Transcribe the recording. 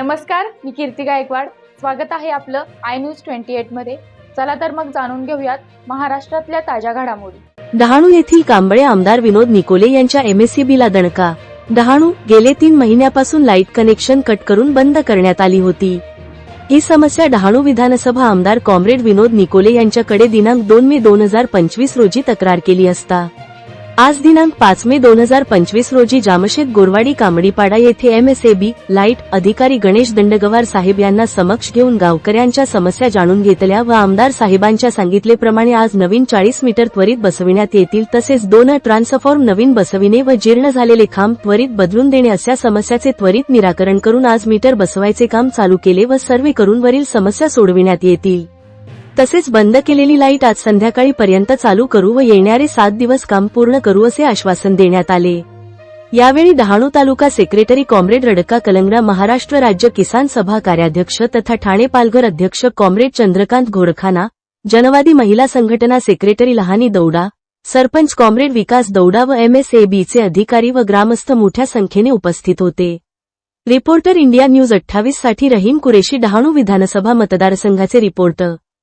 नमस्कार मी कीर्ती गायकवाड. स्वागत आहे आपलं आय न्यूज ट्वेंटी एटमध्ये. चला तर मग जाणून घेऊयात महाराष्ट्रातल्या ताज्या घडामोडी. डहाणू येथील कांबळे आमदार विनोद निकोले यांच्या एमएससीबीला दणका. डहाणू गेले तीन महिन्यापासून लाइट कनेक्शन कट करून बंद करण्यात आली होती. ही समस्या डहाणू विधानसभा आमदार कॉम्रेड विनोद निकोले यांच्याकडे दिनांक दोन मे दोन हजार पंचवीस रोजी तक्रार केली असता. आज दिनांक पाच मे दोन हजार पंचवीस रोजी जामशेद गोरवाडी कामडीपाडा येथे M S A B light अधिकारी गणेश दंडगवार साहेब यांना समक्ष घेऊन गावकऱ्यांच्या समस्या जाणून घेतल्या व आमदार साहेबांच्या सांगितलेप्रमाणे आज नवीन चाळीस मीटर त्वरित बसविण्यात येतील तसेच दोन ट्रान्सफॉर्म नवीन बसविणे व जीर्ण झालेले खांब त्वरित बदलून देणे अशा समस्याचे त्वरित निराकरण करून आज मीटर बसवायचे काम चालू केले व सर्वे करून वरील समस्या सोडविण्यात येतील. तसेच बंद केलेली लाइट आज संध्याकाळी पर्यंत चालू करू व येणारे सात दिवस काम पूर्ण करू असे आश्वासन देण्यात आले. यावेळी डहाणू तालुका सेक्रेटरी कॉम्रेड रडका कलंगडा महाराष्ट्र राज्य किसान सभा कार्याध्यक्ष तथा ठाणे पालघर अध्यक्ष comrade Chandrakant घोडखाना Janwadi Mahila Sanghatana secretary Lahani Dauda sarpanch comrade Vikas Dauda व एमएसएबीचे अधिकारी व ग्रामस्थ मोठ्या संख्येने उपस्थित होते. रिपोर्टर इंडिया न्यूज अठ्ठावीससाठी रहीम कुरेशी डहाणू विधानसभा मतदारसंघाचे रिपोर्टर.